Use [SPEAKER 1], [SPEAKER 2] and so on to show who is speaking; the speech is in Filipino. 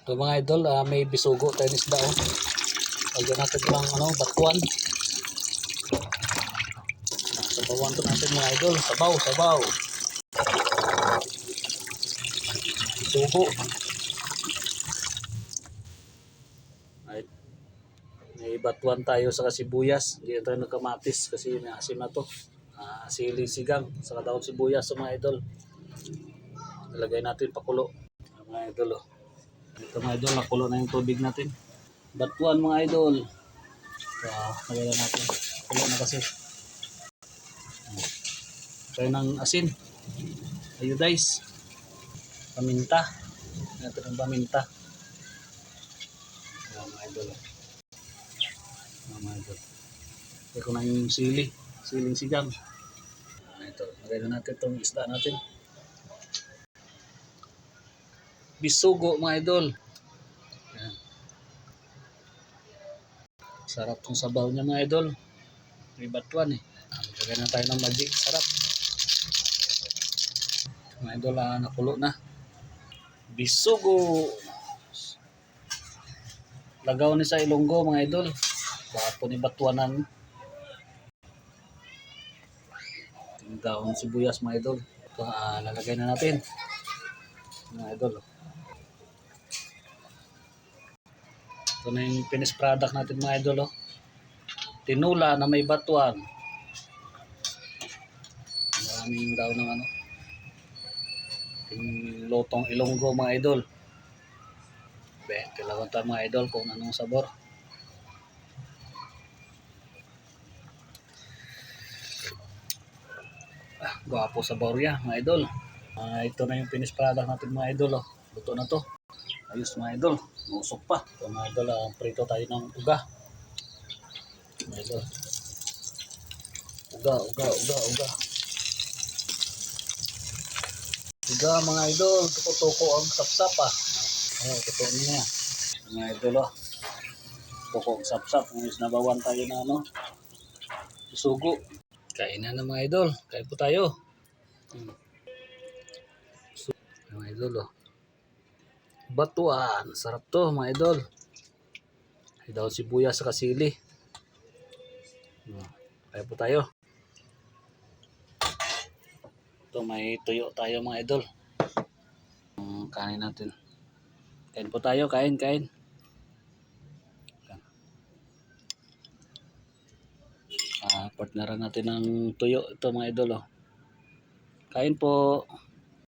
[SPEAKER 1] Ito mga idol, ah, may bisugo tayo isda oh. Natin ng ano, batuan. Sabawan to natin mga idol. Sabaw, sabaw. Bisugo. Ay, may batuan tayo sa kasibuyas. Hindi na tayo nagkamatis kasi may asim na to. Ah, sili sigang, saka daon sibuyas sa mga idol. Ilagay natin pakulo. Mga idol oh. Ito mga idol, nakulo na yung tubig natin. Batuan mga idol. So, lagay na natin. Kulo na kasi. Tayo ng asin. Ayudize. Paminta. Natin ng paminta. Ayan, mga idol. Ayan, mga idol. Ko na yung sili. Siling sigang. Ito. Lagay na natin itong isda natin. Bisugo mga idol. Ayan. Sarap tong sabaw niya mga idol. May batuan eh. Ah, Lagyan na tayo ng magic. Sarap. Mga idol, ah, nakulo na. Bisugo. Lagaw ni sa Ilonggo mga idol. Baka po ni batuanan. Yung daon sibuyas mga idol. Ito, ah, lalagay na natin. Mga idol. Ito na yung finished product natin mga idol. Oh. Tinula na may batuan. Maraming daw ng ano. Yung lotong ilonggo mga idol. Be, kailangan tayo mga idol kung anong sabor. Ah, gwapo sa borya mga idol. Ah, ito na yung finished product natin mga idol. Oh. Luto na to. Ayos mga idol. Musok pa. Ito mga idol, ah, prito tayo ng uga. Mga idol. Uga, uga, uga, uga. Uga mga idol. Tuko-tuko ang sapsap ah. Ayan, tuko niya. Mga idol oh. Tuko ang sapsap. Ngayon nabawan tayo na ano. Sugo. Kain na mga idol. Kain po tayo. Hmm. Idol oh. Batuan. Sarap to mga idol. Ay daw sibuyas sa kasili. Hmm. Kaya po tayo. Ito may tuyo tayo mga idol. Hmm, kain natin. Kain po tayo. Kain, kain. Ah, partneran natin ng tuyo. Ito mga idol oh. Kain po.